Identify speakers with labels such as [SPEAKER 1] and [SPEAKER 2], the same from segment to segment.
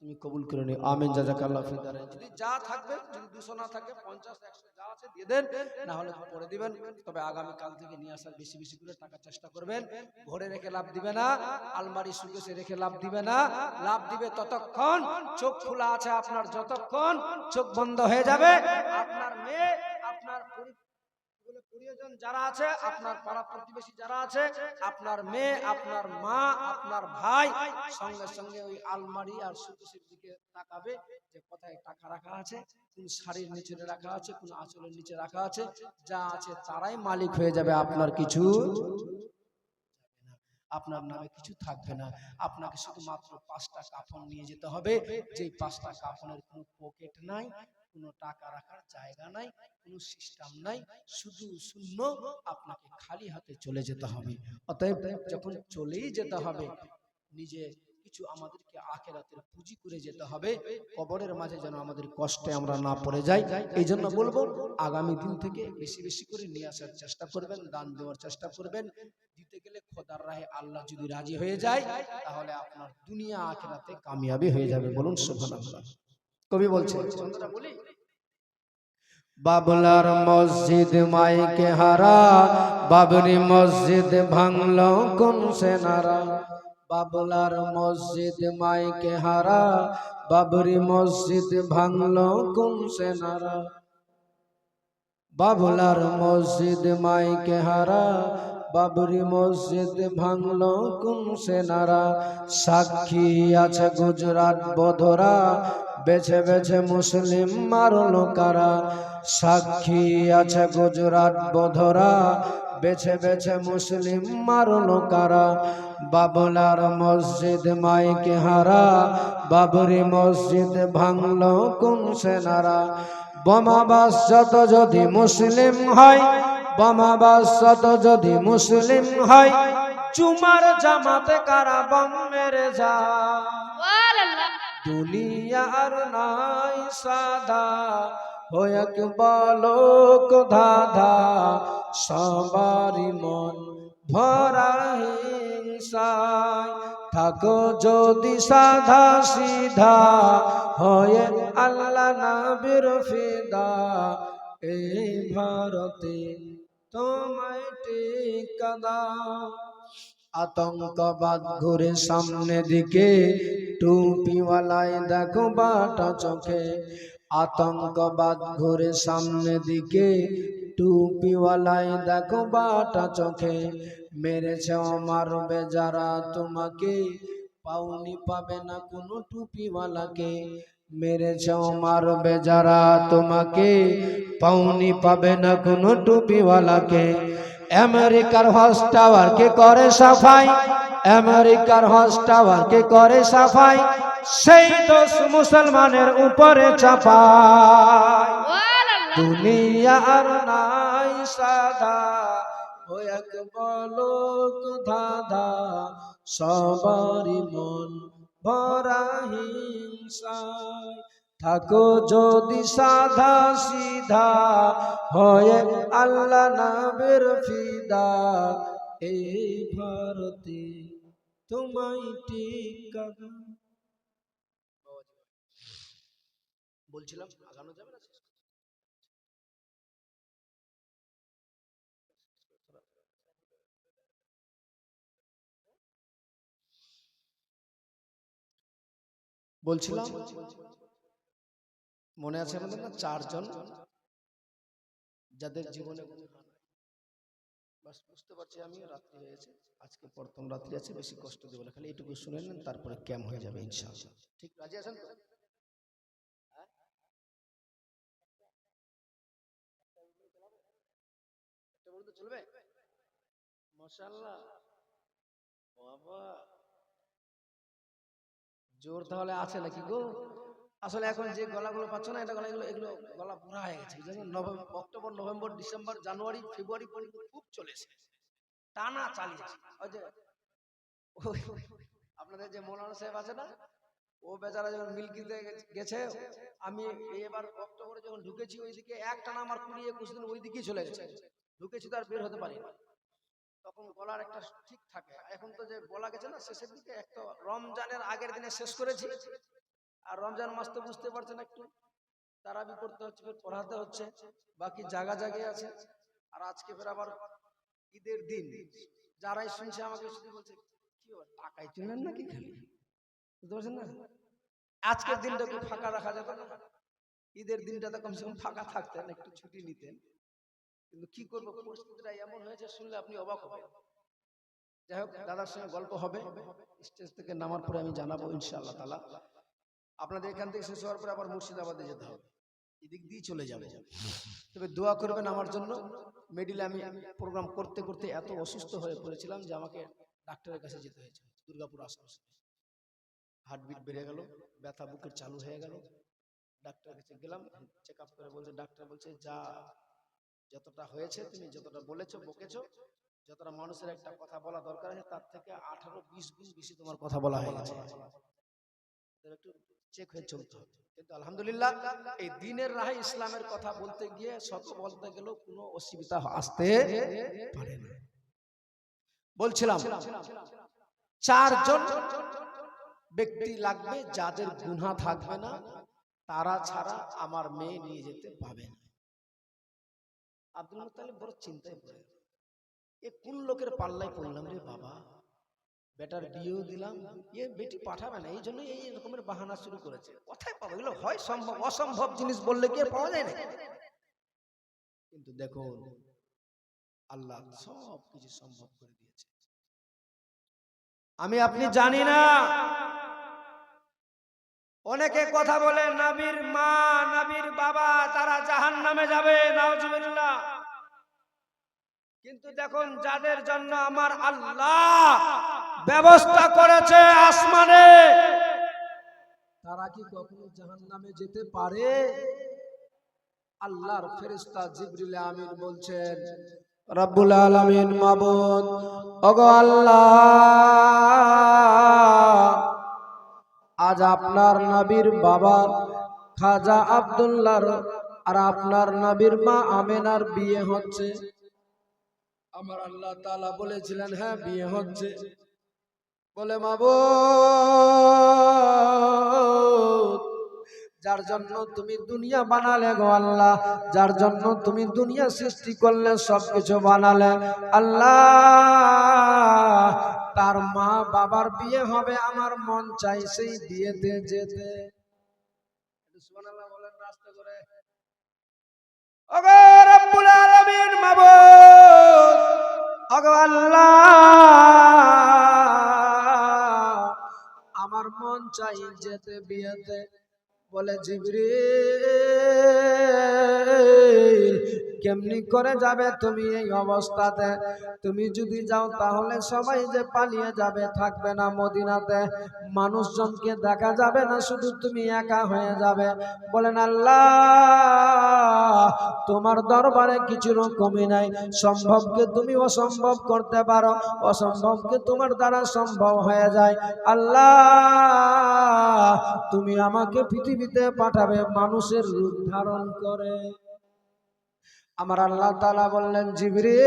[SPEAKER 1] তুমি কবুল করে নিও। আমিন যদি যা থাকবে, যদি দুশো না থাকে, পঞ্চাশ একশো যা আছে দিয়ে দেন, না হলে পরে দিবেন। তবে আগামী কাল থেকে নিয়ে আসার বেশি বেশি করে চেষ্টা করবেন। ঘরে রেখে লাভ দিবে না আলমারি সুকেশে রেখে লাভ দিবে না। লাভ দিবে ততক্ষণ, চোখ খোলা আছে আপনার যতক্ষণ, চোখ বন্ধ হয়ে যাবে। আপনার মেয়ে, আপনার যারা আছে, আপনার পাড়া প্রতিবেশী যারা আছে, আপনার মেয়ে, আপনার মা, আপনার ভাই, সঙ্গে সঙ্গে ওই আলমারি আর সুকেশের দিকে তাকাবে যে কোথায় টাকা রাখা আছে, কোন শাড়ির নিচে রাখা আছে, কোন আঁচলের নিচে রাখা আছে, যা আছে তারাই মালিক হয়ে যাবে আপনার কিছু। আপনার নামে কিছু থাকবে না। আপনাকে শুধুমাত্র পাঁচটা কাফন নিয়ে যেতে হবে। যেই পাঁচটা কাফনের কোনো পকেট নাই, কোনো টাকা রাখার জায়গা নাই, কোনো সিস্টেম নাই, শুধু শূন্য আপনাকে খালি হাতে চলে যেতে হবে। অতএব যখন চলেই যেতে হবে নিজে কিছু আমাদেরকে আখেরাতের পুঁজি করে যেতে হবে। কবরের মাঝে যেন আমাদের কষ্টে আমরা না পড়ে যাই। এই জন্য বলব, আগামী দিন থেকে বেশি বেশি করে নিয়ে আসার চেষ্টা করবেন, দান দেওয়ার চেষ্টা করবেন। দিতে গেলে খোদার রাহে আল্লাহ যদি রাজি হয়ে যায়, তাহলে আপনার দুনিয়া আখেরাতে কামিয়াবি হয়ে যাবে। বলুন, সুবহানাল্লাহ। কবি বলছে বলি,
[SPEAKER 2] বাবলার মসজিদ মাইকে হারা, বাবরি মসজিদ ভাঙল কোন সেনারা? বাবলার মসজিদ মাইকে হারা, বাবরি মসজিদ ভাঙল কোন সেনারা? বাবলার মসজিদ মাইকে হারা, বাবরি মসজিদ ভাঙল কোন সেনারা? সাক্ষী আছে গুজরাট বধরা, বেছে বেছে মুসলিম মারল কারা? সাক্ষী আছে গুজরাট বধরা, বেছে বেছে মুসলিম মারল কারা? বাবলার মসজিদ মাইকে হারা, বাবরি মসজিদ ভাঙল কোন সেনারা? বোমাবাস যত যদি মুসলিম হয় বোমাবাস যত যদি মুসলিম হয়, চুমার জামাতে কারা বম মেরে যায়? দুনিয়ার নাই সাদা হয়াক বালক ধাধা সবারি মন ভরা হিংসায় থাকো যদি সাধা সিধা, হয়ে আল্লাহ নাবির ফিদা। এই ভারতে তোমায় টিকাদা আতঙ্কবাদ ঘুরে সামনে দিকে, টুপিওয়ালায় দেখো বাটা চোখে। আতঙ্কবাদ ঘুরে সামনে দিকে, টুপিওয়ালায় দেখো বাটা চোখে। মেরেছে মারবে যারা। তোমাকে পাওনি পাবে না কোনো টুপিওয়ালাকে। মেরেছে মারবে যারা। তোমাকে পাউনি পাবে না কোনো টুপিওয়ালাকে। আমেরিকার হস টাওয়ার কে করে সাফাই? আমেরিকার হস টাওয়ার কে করে সাফাই? সেই দোষ মুসলমানের উপরে চাপায় দুনিয়ার নাই সাদা। এক বলক মন ভরা হিংসায়। থাকো যদি সাধা সিধা, হয়ে আল্লাহ নাবের ফিদা। এই ভারতে তোমায় টিকা
[SPEAKER 1] বলছিলাম বলছিলাম মনে আছে আমাদের না চারজন যাদের জীবনে বাস বুঝতে পারছি আমি রাত্রি হয়েছে আজকে প্রথম রাত্রি আছে বেশি কষ্ট দেবো না খালি এইটুকু শুনে নেন তারপরে ক্যাম হয়ে যাবে ইনশাআল্লাহ। ঠিক রাজি আছেন তো? চলবে? মশাল্লাহ বাবা। জোর তাহলে আছে নাকি গো? আসলে এখন যে গলাগুলো পাচ্ছ না, এটা গলাগুলো, এগুলো গলা বুড়া হয়ে গেছে নভেম্বর অক্টোবর, নভেম্বর, ডিসেম্বর, জানুয়ারি, ফেব্রুয়ারি পর্যন্ত খুব চলেছে। টানা চালিয়েছে। ওই যে আপনাদের যে মৌলানা সাহেব আছে না, ও বেচারা যখন মিল্কিতে গেছে, আমি এবার অক্টোবরে যখন ঢুকেছি, ওইদিকে এক টানা আমার কুড়ি একুশ দিন ওই দিকেই চলে গেছে। ঢুকেছি তো আর বের হতে পারি তখন গলার একটা ঠিক থাকে। এখন তো যে বলা গেছে না, শেষের দিকে এক তো রমজানের আগের দিনে শেষ করেছি।
[SPEAKER 2] আর রমজান মাস তো বুঝতে পারছেন একটু, তারাবি পড়তে হচ্ছে, ফের পড়াতে হচ্ছে, বাকি জায়গা জায়গায় আছে। আর আজকে ফের আবার ঈদের দিন। যারাই শুনছে আমাকে শুধু বলছে, কি টাকাই তুলেন নাকি খালি? বুঝতে পারছেন না? আজকের দিনটা একটু ফাঁকা রাখা যেত না। ঈদের দিনটা তো কমসে কম ফাঁকা থাকতেন, একটু ছুটি নিতেন। কিন্তু কি করব? পরিস্থিতিটা এমন হয়েছে শুনলে আপনি অবাক হবেন। যাই হোক দাদার সঙ্গে গল্প হবে। স্টেজ থেকে নামার পরে আমি জানাব ইনশাআল্লাহ তালা আপনাদের এখান থেকে শেষ হওয়ার পরে আবার মুর্শিদাবাদে যেতে হবে। এদিক দিয়ে চলে যাবে। তবে দোয়া করবেন আমার জন্য। মেডিলে আমি প্রোগ্রাম করতে করতে এত অসুস্থ হয়ে পড়েছিলাম যে আমাকে ডাক্তারের কাছে যেতে হয়েছে। দুর্গাপুর আশপাশে হার্টবিট বেড়ে গেল ব্যথা বুকের চালু হয়ে গেল। ডাক্তারের কাছে গেলাম চেক আপ করে বলছে ডাক্তার বলছে যা যতটা হয়েছে, তুমি যতটা বলেছ, বকেছো, যতটা মানুষের একটা কথা বলা দরকার আছে তার থেকে আঠারো, বিশ গুণ বেশি তোমার কথা বলা হয়ে হয়ে হবে। কিন্তু আলহামদুলিল্লাহ, এই দিনের রাহে ইসলামের কথা বলতে গিয়ে বলতে কোনো অসুবিধা আসতে পারে না। বলছিলাম, চারজন ব্যক্তি লাগবে যাদের গুণা থাকবে না, তারা ছাড়া আমার মেয়ে নিয়ে যেতে পাবে না। আব্দুল মুতালিব বড় চিন্তায় পড়ে গেল। এ কোন লোকের পাল্লায় পড়লাম রে বাবা? বেটার বিয়েও দিলাম এ বেটি পাঠাবে না এই জন্য এই রকমের বাহানা শুরু করেছে। কোথায় পাবো এগুলো হয় সম্ভব অসম্ভব জিনিস বললে কি আর পাওয়া যায় না? কিন্তু দেখো আল্লাহ সব কিছু সম্ভব করে দিয়েছে। আমি আপনি জানি না অনেকে কথা বলে, নাবির মা, নাবির বাবা, তারা জাহান নামে যাবে, নাউজুবিল্লাহ। কিন্তু দেখুন, যাদের জন্য আমার আল্লাহ ব্যবস্থা করেছে আসমানে, তারা কি কখনো জাহান নামে যেতে পারে? আল্লাহর ফেরেশতা জিবরিল আমিন বলছেন, রব্বুল আলামিন মাবুদ ওগো আল্লাহ আজ আপনার নবীর বাবা খাজা আব্দুল্লাহর আর আপনার নবীর মা আমেনার বিয়ে হচ্ছে। আমার আল্লাহ তালা বলেছিলেন হ্যাঁ বিয়ে হচ্ছে। বলে মাবো যার জন্য তুমি দুনিয়া বানালে গো আল্লাহ, যার জন্য তুমি দুনিয়া সৃষ্টি করলে, সবকিছু বানালে। আল্লাহ তার মা বাবার বিয়ে হবে, আমার মন চাই সেই বিয়েতে যেতে। আমার মন চাই যেতে বিয়েতে। বলে জিবরিল কেমনি করে যাবে তুমি এই অবস্থাতে? তুমি যদি যাও তাহলে সবাই যে পালিয়ে যাবে থাকবে না মদিনাতে। মানুষজনকে দেখা যাবে না, শুধু তুমি একা হয়ে যাবে। বলেন, আল্লাহ, তোমার দরবারে কিছু রকমই নাই। সম্ভবকে তুমি অসম্ভব করতে পারো, অসম্ভবকে তোমার দ্বারা সম্ভব হয়ে যায়। আল্লাহ, তুমি আমাকে পৃথিবীতে পাঠাবে মানুষের রূপ ধারণ করে। আমার আল্লাহ তালা বললেন, জিবরিল,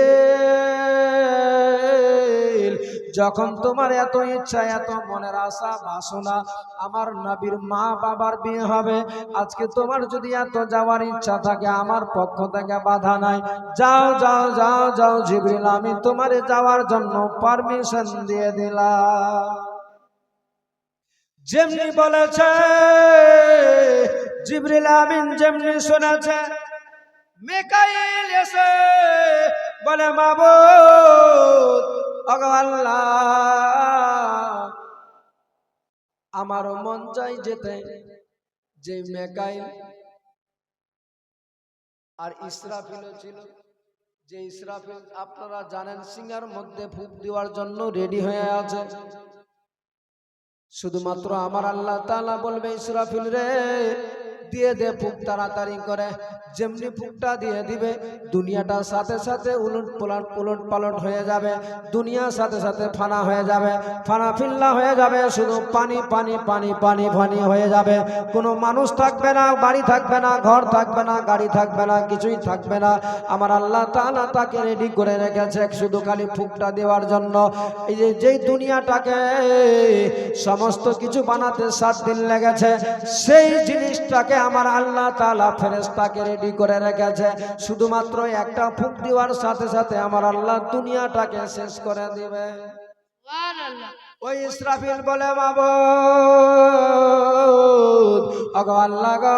[SPEAKER 2] যখন তোমার এত ইচ্ছা, এত মনের আশা, বাসনা, আমার নবীর মা বাবার বিয়ে হবে, আজকে তোমার যদি এত যাওয়ার ইচ্ছা থাকে, আমার পক্ষ থেকে বাধা নাই। যাও যাও যাও যাও, জিবরিল, আমি তোমারে যাওয়ার জন্য পারমিশন দিয়ে দিলাম। যেমনি বলেছে, জিবরিল আমিন যেমনি শুনেছে মিকাইল এসে বলে মাবুদ আল্লাহ, আমারও মন চাই যেতে। যে মেকাইল আর ইসরাফিলও ছিল, যে ইসরাফিল, আপনারা জানেন সিঙ্গার মধ্যে ফুক দেওয়ার জন্য রেডি হয়ে আছে। শুধুমাত্র আমার আল্লাহ তাআলা বলবে, ইসরাফিল রে দিয়ে দে ফুক তাড়াতাড়ি করে। যেমনি ফুকটা দিয়ে দিবে দুনিয়াটার সাথে সাথে উলট পুলট পুলট পালট হয়ে যাবে। দুনিয়ার সাথে সাথে ফানা হয়ে যাবে, ফানা ফিল্লা হয়ে যাবে, শুধু পানি পানি পানি পানি পানি হয়ে যাবে। কোনো মানুষ থাকবে না, বাড়ি থাকবে না, ঘর থাকবে না, গাড়ি থাকবে না, কিছুই থাকবে না। আমার আল্লাহ তাআলা তাকে রেডি করে রেখেছে শুধু খালি ফুকটা দেওয়ার জন্য। এই যে, যেই দুনিয়াটাকে সমস্ত কিছু বানাতে সাত দিন লেগেছে, সেই জিনিসটাকে আমার আল্লাহ তালা ফেরেস্তাকে রেডি করে রেখেছে। শুধুমাত্র একটা ফুক দেওয়ার সাথে সাথে আমার আল্লাহ দুনিয়াটাকে শেষ করে দিবে। ওই ইসরাফিল বলে মাবুদ ওগো আল্লাহ গো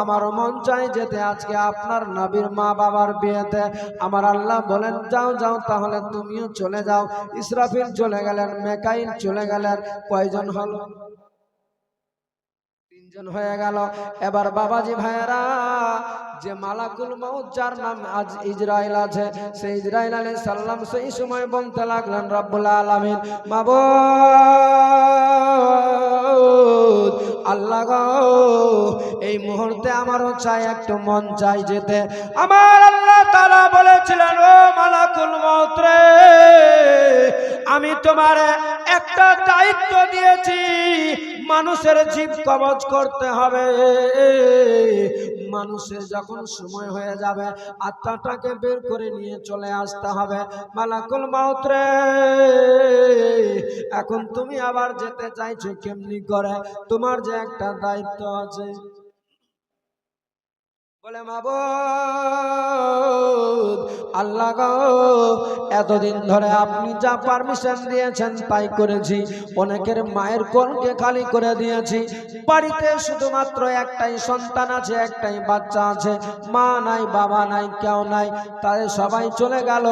[SPEAKER 2] আমার মন চাই যেতে আজকে আপনার নবীর মা বাবার বিয়েতে। আমার আল্লাহ বলেন যাও যাও তাহলে তুমিও চলে যাও। ইসরাফিল চলে গেলেন মেকাইল চলে গেলেন। কয়জন হলো? তিনজন হয়ে গেল। এবার বাবাজি ভাইয়েরা, যে মালাকুল মউত, যার নাম আজ ইসরায়েল আছে, সেই ইসরায়েল আলাইহিস সালাম সেই সময় বলতে লাগলেন, রব্বুল আলামিন, মাবুদ আল্লাহ এই মুহূর্তে আমারও চাই, একটু মন চাই যেতে। আমার আল্লাহ তারা বলেছিলেন, ও মালাকুল মৌত্রে আমি তোমার একটা দায়িত্ব দিয়েছি, মানুষের জীব কবজ করতে হবে। মানুষের যখন সময় হয়ে যাবে, আত্মাটাকে বের করে নিয়ে চলে আসতে হবে। মালাকুল মাউত্রে এখন তুমি আবার যেতে চাইছো কেমনি করে? তোমার যে একটা দায়িত্ব আছে। বলে, মাবুদ, আল্লাহ গো, এতদিন ধরে আপনি যা পারমিশন দিয়েছেন তাই করেছি। অনেকের মায়ের কোলকে খালি করে দিয়েছি। বাড়িতে শুধুমাত্র একটাই সন্তান আছে, একটাই বাচ্চা আছে। মা নাই, বাবা নাই, কেউ নাই। তাদের সবাই চলে গেল,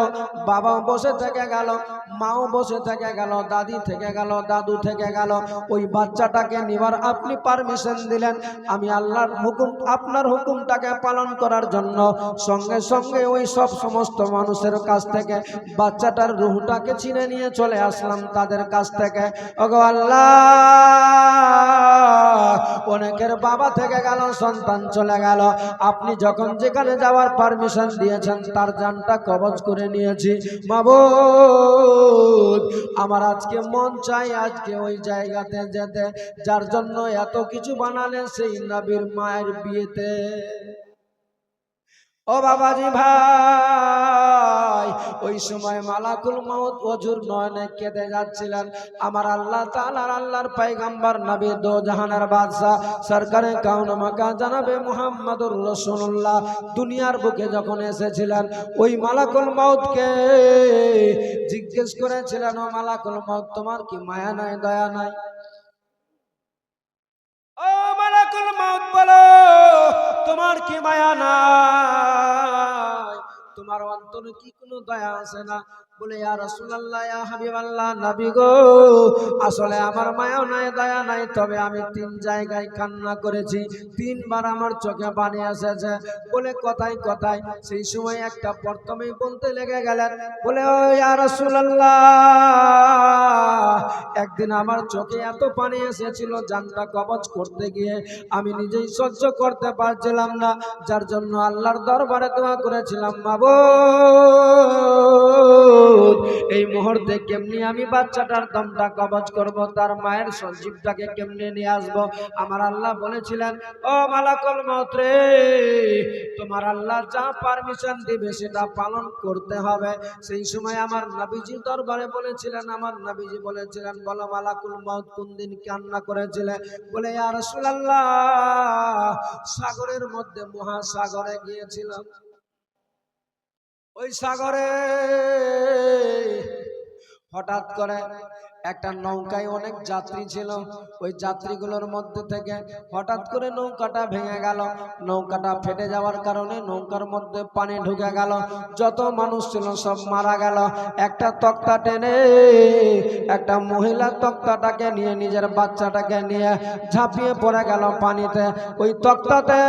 [SPEAKER 2] বাবা বসে থেকে গেল। মাও বসে থেকে গেল, দাদি থেকে গেল, দাদু থেকে গেল। ওই বাচ্চাটাকে নিবার আপনি পারমিশন দিলেন। আমি আল্লাহর হুকুম, আপনার হুকুমটাকে পালন করার জন্য সঙ্গে সঙ্গে ওই সব সমস্ত মানুষের কাছ থেকে বাচ্চাটার রুহটাকে চিনে নিয়ে চলে আসলাম তাদের কাছ থেকে। ওগো আল্লাহ, অনেকের বাবা থেকে গেল, সন্তান চলে গেল। আপনি যখন যেখানে যাওয়ার পারমিশন দিয়েছেন, তার জানটা কবজ করে নিয়েছি। মাবুদ! আমার আজকে মন চাই আজকে ওই জায়গাতে যেতে, যার জন্য এত কিছু বানালেন সেই নবীর মায়ের বিয়েতে। ও বাবাজি ভাই, ওই সময় মালাকুল মাউত অজুর নয়নে কেঁদে যাচ্ছিলেন। আমার আল্লাহ তাআলার আল্লাহর পয়গম্বর নবী দো জাহানের বাদশাহ, সরকারে কাউন মাকা জানাবে মোহাম্মদুর রাসূলুল্লাহ। দুনিয়ার বুকে যখন এসেছিলেন, ওই মালাকুল মাউতকে জিজ্ঞেস করেছিলেন, ও মালাকুল মাউত, তোমার কি মায়া নাই, দয়া নাই? ও মালাকুল মাউত বলো তোমার কি মায়া নাই? তোমার অন্তরে কি কোনো দয়া আছে না? বলে, ইয়া রাসূলুল্লাহ, ইয়া হাবিবাল্লাহ, নবী গো, আসলে আমার মায়া নাই, দয়া নাই, তবে আমি তিন জায়গায় কান্না করেছি, তিনবার আমার চোখে পানি এসেছে। বলে কথাই কথায় সেই সময় একটা প্রথমেই বলতে লেগে গেলেন, বলে, ও ইয়া রাসূলুল্লাহ, একদিন আমার চোখে এত পানি এসেছিল জানটা কবচ করতে গিয়ে, আমি নিজেই সহ্য করতে পারছিলাম না, যার জন্য আল্লাহর দরবারে দোয়া করেছিলাম মাবুদ এই মুহূর্তে কেমনি আমি বাচ্চাটার দমটা কবজ করব, তার মায়ের সঞ্জীবটাকে কেমনি নিয়ে আসব? আমার আল্লাহ বলেছিলেন, ও মালাকল মৌত্রে তোমার আল্লাহ যা পারমিশন দিবে সেটা পালন করতে হবে। সেই সময় আমার নবীজি দরবারে বলেছিলেন, আমার নবীজি বলেছিলেন, বলো মালাকুল মৌত কোন দিন কান্না করেছিলে? বলে আর রাসূলুল্লাহ, সাগরের মধ্যে মহাসাগরে গিয়েছিলাম। ওই সাগরে। হঠাৎ করে একটা নৌকায় অনেক যাত্রী ছিল। ওই যাত্রীগুলোর মধ্যে থেকে হঠাৎ করে নৌকাটা ভেঙে গেল। নৌকাটা ফেটে যাওয়ার কারণে নৌকার মধ্যে পানি ঢুকে গেল। যত মানুষ ছিল সব মারা গেল। একটা তক্তা টেনে একটা মহিলা তক্তাটাকে নিয়ে, নিজের বাচ্চাটাকে নিয়ে ঝাঁপিয়ে পড়ে গেল পানিতে। ওই তক্তাতে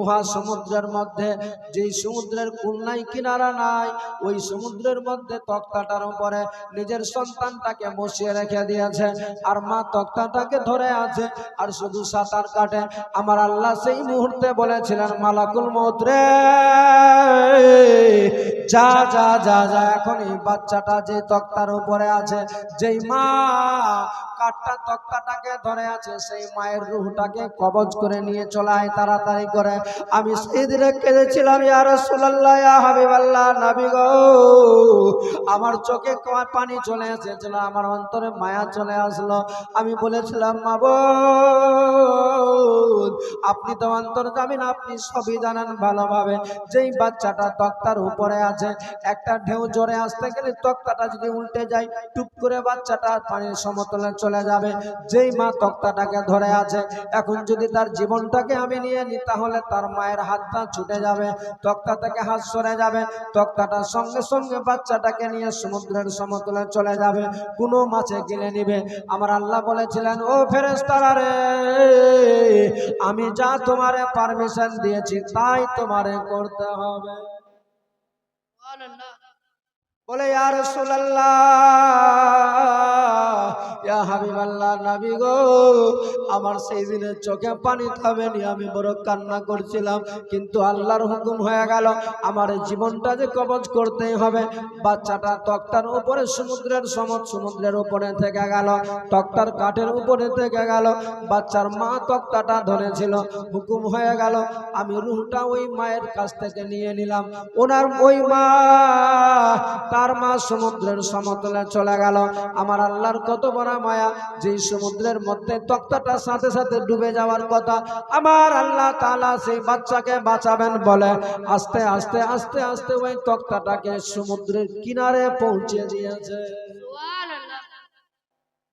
[SPEAKER 2] মহাসমুদ্রের মধ্যে, যেই সমুদ্রের কুল নাই কিনারা নাই, ওই সমুদ্রের মধ্যে তক্তাটার উপরে নিজের সন্তানটাকে বসিয়ে রেখে দিয়েছে। আর মা তক্তাটাকে ধরে আছে, আর শুধু সাঁতার কাটে। আমার আল্লাহ সেই মুহূর্তে বলেছিলেন, মালাকুল মৌত যা যা যা যা এখন এই বাচ্চাটা যে তক্তার উপরে আছে, যেই মা কাঠটা তক্তাটাকে ধরে আছে, সেই মায়ের রুহটাকে কবজ করে নিয়ে চলে আয় তাড়াতাড়ি করে। আমি সেই দিনে কেঁদেছিলাম, ইয়া রাসূলুল্লাহ, ইয়া হাবিবাল্লাহ, নবী আমার চোখে পানি চলে এসেছিল, আমার অন্তরে মায়া চলে আসলো। আমি বলেছিলাম মাবুদ আপনি তো অন্তর যাবেন আপনি সবই জানেন ভালোভাবে। যেই বাচ্চাটা তক্তার উপরে আছে, একটা ঢেউ জোরে আসতে গেলে তক্তাটা যদি উল্টে যায়, টুপ করে বাচ্চাটা পানির সমতলে চলে যাবে। যেই মা তক্তাটাকে ধরে আছে, এখন যদি তার জীবনটাকে আমি নিয়ে নিই তাহলে তার মায়ের হাতটা ছুটে যাবে, তক্তা থেকে হাত সরে যাবে তক্তাটার সঙ্গে সঙ্গে বাচ্চাটাকে নিয়ে সমুদ্রের সমতলে চলে যাবে, কোনো মাছে গিলে নিবে। আমার আল্লাহ বলেছিলেন, ও ফেরেস্তারা রে, আমি যা তোমারে পারমিশন দিয়েছি, তাই তোমারে করতে হবে। বলে রাসূলুল্লাহ, ইয়া হাবিবাল্লাহ নবী গো, আমার সেই দিনের চোখে পানি থামেনি আমি বড় কান্না করছিলাম, কিন্তু আল্লাহর হুকুম হয়ে গেল, আমার জীবনটা যে কবজ করতেই হবে। বাচ্চাটা তক্তার উপরে, সমুদ্রের সমত সমুদ্রের উপরে থেকে গেল, তক্তার কাঠের উপরে থেকে গেল, বাচ্চার মা তক্তাটা ধরেছিল, হুকুম হয়ে গেল, আমি রুহটা ওই মায়ের কাছ থেকে নিয়ে নিলাম। ওনার ওই মা তার মা সমুদ্রের সমতলে চলে গেল। আমার আল্লাহর কত বড় মায়া যে সমুদ্রের মধ্যে তক্তাটা সাথে সাথে ডুবে যাওয়ার কথা। আমার আল্লাহ তাআলা সেই বাচ্চাকে বাঁচাবেন বলে, আস্তে আস্তে আস্তে আস্তে ওই তক্তাটাকে সমুদ্রের কিনারে পৌঁছে দিয়েছে।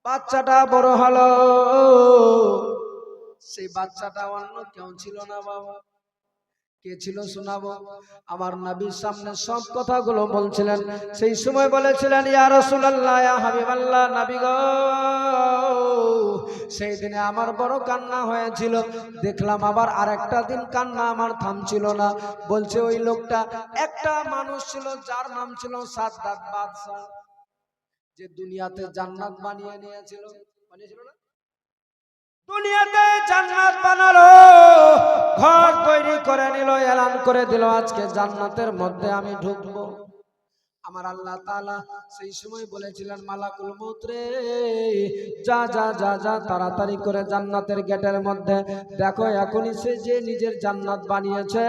[SPEAKER 2] বাচ্চাটা বড় হলো। সেই বাচ্চাটা অন্য কেউ ছিল না বাবা। কে ছিল শোনাবো? আমার নবীর সামনে সব কথাগুলো বলছিলেন। সেই সময় বলেছিলেন, ইয়া রাসূলুল্লাহ, ইয়া হাবিবাল্লাহ, নবী সেই দিনে আমার বড় কান্না হয়েছিল। দেখলাম আবার আরেকটা দিন কান্না আমার থামছিল না। বলছে ওই লোকটা, একটা মানুষ ছিল, যার নাম ছিল সাদ্দাত বাদশাহ, যে দুনিয়াতে জান্নাত বানিয়ে নিয়েছিল। বানিয়েছিল না? দুনিয়াতে জান্নাত বানালো। ঘর তৈরি করে নিল, এলান করে দিল। আজকে জান্নাতের মধ্যে আমি ঢুকবো। আমার আল্লাহ তালা সেই সময় বলেছিলেন, মালাকুল মউত রে, যা যা যা যা, তাড়াতাড়ি করে জান্নাতের গেটের মধ্যে দেখো, এখনই সে যে নিজের জান্নাত বানিয়েছে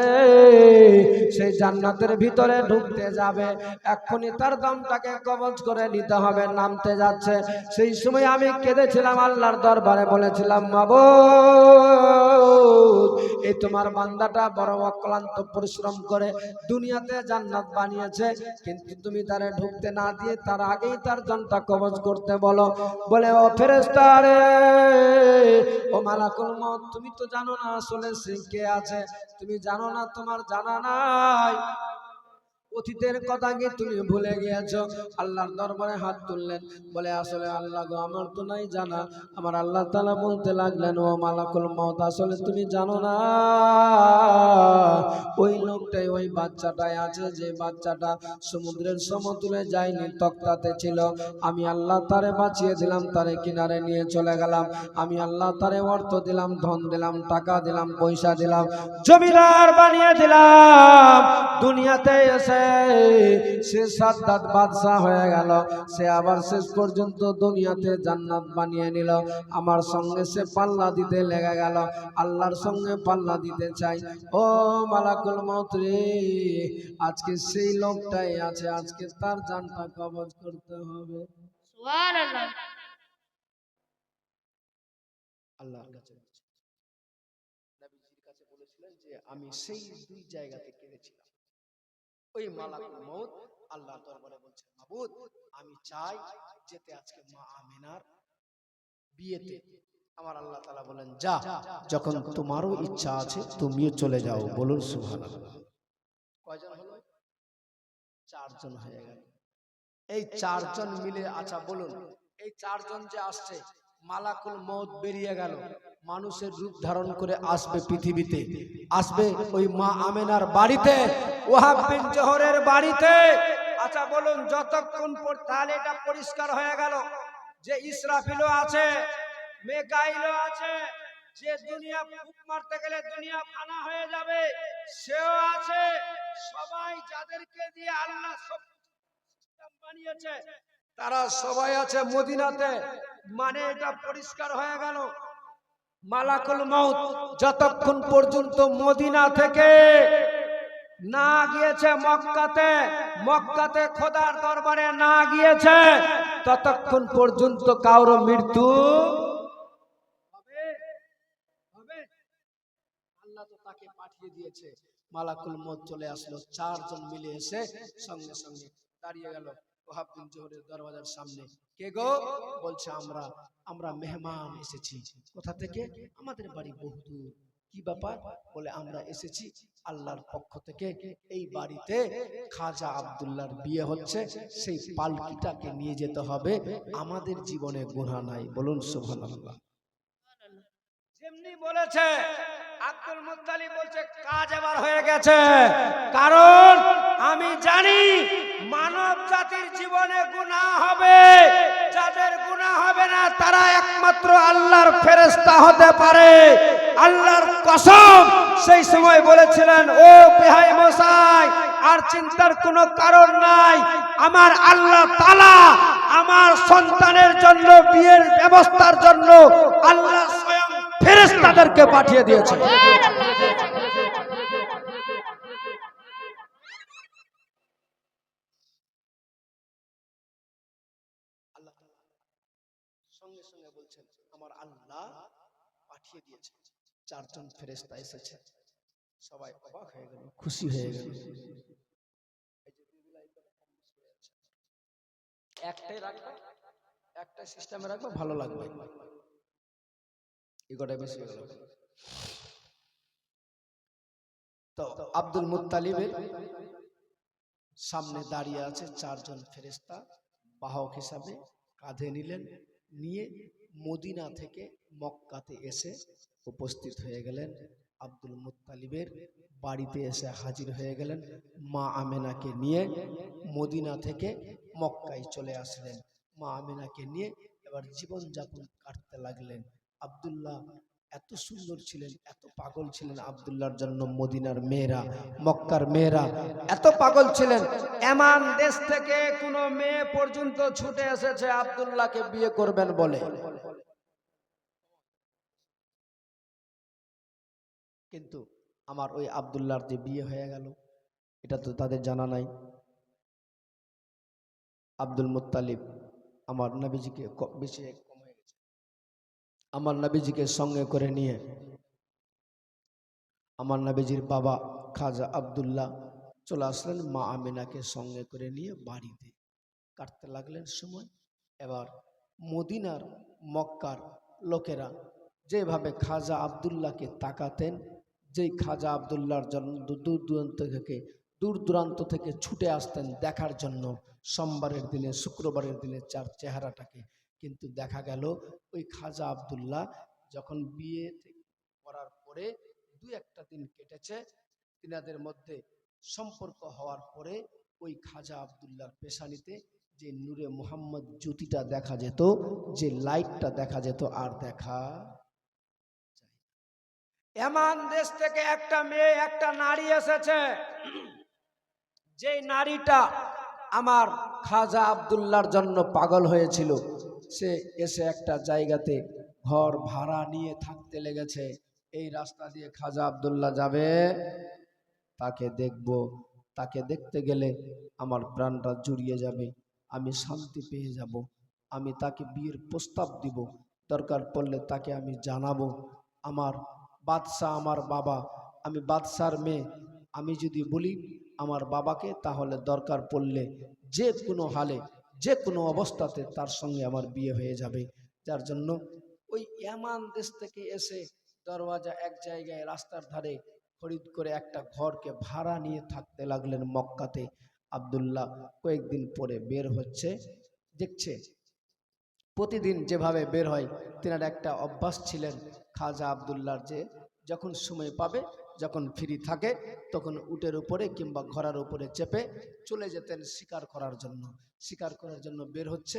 [SPEAKER 2] সেই জান্নাতের ভিতরে ঢুকতে যাবে। এক্ষুনি তার দামটাকে কবজ করে নিতে হবে, নামতে যাচ্ছে। সেই সময় আমি কেঁদেছিলাম আল্লাহর দরবারে, বলেছিলাম, মাবুদ এই তোমার বান্দাটা বড় অক্লান্ত পরিশ্রম করে দুনিয়াতে জান্নাত বানিয়েছে। কিন্তু তুমি তারে ঢুকতে না দিয়ে তার আগেই তার জনটা কবজ করতে বলো। বলে, ও ফেরেস্তারে ও মালাকুল মউত, তুমি তো জানো না আসলে সে কে আছে। তুমি জানো না, তোমার জানা নাই। অতীতের কথা কি তুমি ভুলে গিয়েছো? আল্লাহর দরবারে হাত তুললেন। বলে, আসলে আল্লাহ গো, আমার তো নাই জানা। আমার আল্লাহ তালা বলতে লাগলেন, ও মালাকুল মউত আসলে তুমি জানো না? ওই লোকটাই, ওই বাচ্চাটাই আছে যে বাচ্চাটা সমুদ্রের সমতুলে যায়নি, তক্তাতে ছিল। আমি আল্লাহ তারে বাঁচিয়ে দিলাম, তারে কিনারে নিয়ে চলে গেলাম। আমি আল্লাহ তারে অর্থ দিলাম, ধন দিলাম, টাকা দিলাম, পয়সা দিলাম, জমিদার বানিয়ে দিলাম। দুনিয়াতে এসে সে সাদ্দাত বাদশাহ হয়ে গেল। সে আবার শেষ পর্যন্ত দুনিয়াতে জান্নাত বানিয়ে নিল। আমার সঙ্গে সে পাল্লা দিতে লেগে গেল। আল্লাহর সঙ্গে পাল্লা দিতে চাই। ও মালাকুল মউত রে আজকে সেই লোকটাই আছে। আজকে তার জানটা কবজ করতে হবে। আল্লাহর কাছে। নবীজির কাছে বলেছিলেন যে আমি সেই দুই জায়গাতে কেঁদেছিলাম ওই মালাকুল আল্লাহ দরবারে বলছে মাবুদ, আমি চাই যেতে আজকে মা আমিনার বিয়েতে। আমার আল্লাহ বলেন, যা, যখন তোমারও ইচ্ছা আছে তুমিও চলে যাও। বলুন কয়জন হলো? চারজন হয়ে গেল। এই চারজন মিলে আচ্ছা বলুন, এই চারজন যে আসছে, মালাকুল মউত বেরিয়ে গেল। মানুষের রূপ ধারণ করে আসবে পৃথিবীতে, আসবে ওই মা আমেনার বাড়িতে, ওয়াহাব বিন জোহরের বাড়িতে। আচ্ছা বলুন, যতক্ষণ তাহলে এটা পরিষ্কার হয়ে গেল যে ইসরাফিলও আছে, মেকাইলও আছে, যে দুনিয়া ফুক মারতে গেলে দুনিয়া ফানা হয়ে যাবে, সেও আছে। সবাই যাদেরকে দিয়ে আল্লাহ সব বানিয়েছে, তারা সবাই আছে মদিনাতে। মানে এটা পরিষ্কার হয়ে গেল। মালাকুল মউত যতক্ষণ পর্যন্ত মদিনা থেকে না গিয়েছে মক্কাতে মক্কাতে খোদার দরবারে না গিয়েছে, ততক্ষণ পর্যন্ত কারও মৃত্যু আল্লাহ তো তাকে পাঠিয়ে দিয়েছে। মালাকুল মত চলে আসলো। চারজন মিলে এসে সঙ্গে সঙ্গে দাঁড়িয়ে গেল। ওহাব জোহরের দরওয়াজার সামনে। কে গো? বলছে, আমরা আমরা মেহমান এসেছি। কোথা থেকে? আমাদের বাড়ি বহুদূর কি ব্যাপার? বলে, আমরা এসেছি আল্লাহর পক্ষ থেকে। এই বাড়িতে খাজা আব্দুল্লাহর বিয়ে হচ্ছে। সেই পালকিটাকে নিয়ে যেতে হবে। আমাদের জীবনে গুণা নাই। বলুন, সুবহানাল্লাহ। যেমনি বলেছে, আব্দুল মুত্তালিব বলছে, কাজ এবার হয়ে গেছে। কারণ আমি জানি মানব জাতির জীবনে গুনাহ হবে। যাদের গুনাহ হবে না, তারা একমাত্র আল্লাহর ফেরেশতা হতে পারে। আল্লাহর কসম, সেই সময় বলেছিলেন, ও বেহাই মশাই, আর চিন্তার কোনো কারণ নাই। আমার আল্লাহ তালা আমার সন্তানের জন্য, বিয়ের ব্যবস্থার জন্য আল্লাহ স্বয়ং ফেরেশতাদেরকে পাঠিয়ে দিয়েছে আল্লাহ তাআলা সঙ্গে সঙ্গে বলছেন, আমার আল্লাহ পাঠিয়ে দিয়েছে। চারজন ফেরেশতা এসেছে। সবাই অবাক হয়ে গেল, খুশি হয়ে গেল। একটাই রাখবে, একটা সিস্টেমে রাখবে, ভালো লাগবে। বেশি হয়ে তো আব্দুল মুত্তালিবের সামনে দাঁড়িয়ে আছে চারজন ফেরেশতা। বাহক হিসাবে কাঁধে নিলেন। নিয়ে মদিনা থেকে মক্কাতে এসে উপস্থিত হয়ে গেলেন। আব্দুল মুতালিবের বাড়িতে এসে হাজির হয়ে গেলেন। মা আমেনাকে নিয়ে মদিনা থেকে মক্কায় চলে আসলেন। মা আমেনাকে নিয়ে এবার জীবনযাপন কাটতে লাগলেন। আব্দুল্লাহ এত সুন্দর ছিলেন এত পাগল ছিলেন আব্দুল্লাহর জন্য মদিনার মেয়েরা মক্কার মেয়েরা। এত পাগল ছিলেন। এমান দেশ থেকে কোনো মেয়ে পর্যন্ত ছুটে এসেছে আব্দুল্লাহকে বিয়ে করবেন বলে। কিন্তু আমার ওই আব্দুল্লাহর যে বিয়ে হয়ে গেল এটা তো তাদের জানা নাই। আব্দুল মুত্তালিব আমার নবীজিকে বেশি আমার নবীজিকে সঙ্গে করে নিয়ে আমার নবীজির বাবা খাজা আব্দুল্লাহ চলে আসলেন মা আমিনাকে সঙ্গে করে নিয়ে বাড়িতে। কাটতে লাগলেন সময়। এবার মদিনার মক্কার লোকেরা যেভাবে খাজা আব্দুল্লাহকে তাকাতেন, যেই খাজা আব্দুল্লাহর জন্য দূর দূর দূরান্ত থেকে, দূর দূরান্ত থেকে ছুটে আসতেন দেখার জন্য, সোমবারের দিনে, শুক্রবারের দিনে চার চেহারাটাকে কিন্তু দেখা গেল ওই খাজা আব্দুল্লাহ যখন বিয়ে করার পরে দু একটা দিন কেটেছে। তিনাদের মধ্যে সম্পর্ক হওয়ার পরে ওই খাজা আব্দুল্লাহর পেশানিতে যে নূরে মোহাম্মদ জ্যোতিটা দেখা যেত, যে লাইটটা দেখা যেত আর দেখা এমন দেশ থেকে একটা মেয়ে, একটা নারী এসেছে। যেই নারীটা আমার খাজা আব্দুল্লাহর জন্য পাগল হয়েছিল। সে এসে একটা জায়গাতে ঘর ভাড়া নিয়ে থাকতে লেগেছে। এই রাস্তা দিয়ে খাজা আব্দুল্লাহ যাবে, তাকে দেখব। তাকে দেখতে গেলে আমার প্রাণটা জুড়িয়ে যাবে। আমি শান্তি পেয়ে যাব। আমি তাকে বিয়ের প্রস্তাব দিব। দরকার পড়লে তাকে আমি জানাব। আমার বাদশাহ আমার বাবা। আমি বাদশার মেয়ে। আমি যদি বলি আমার বাবাকে, তাহলে দরকার পড়লে যে কোনো হালে যে কোনো অবস্থাতে তার সঙ্গে আমার বিয়ে হয়ে যাবে। যার জন্য ওই ইয়ামান দেশ থেকে এসে দরওয়াজা এক জায়গায় রাস্তার ধারে খরিদ করে একটা ঘরকে ভাড়া নিয়ে থাকতে লাগলেন মক্কাতে। আব্দুল্লাহ কয়েকদিন পরে বের হচ্ছে, দেখছে প্রতিদিন যেভাবে বের হয়, তেনার একটা অভ্যাস ছিলেন খাজা আবদুল্লার যে, যখন সময় পাবে যখন ফ্রি থাকে, তখন উটের উপরে কিংবা ঘোড়ার উপরে চেপে চলে যেতেন শিকার করার জন্য। শিকার করার জন্য বের হচ্ছে।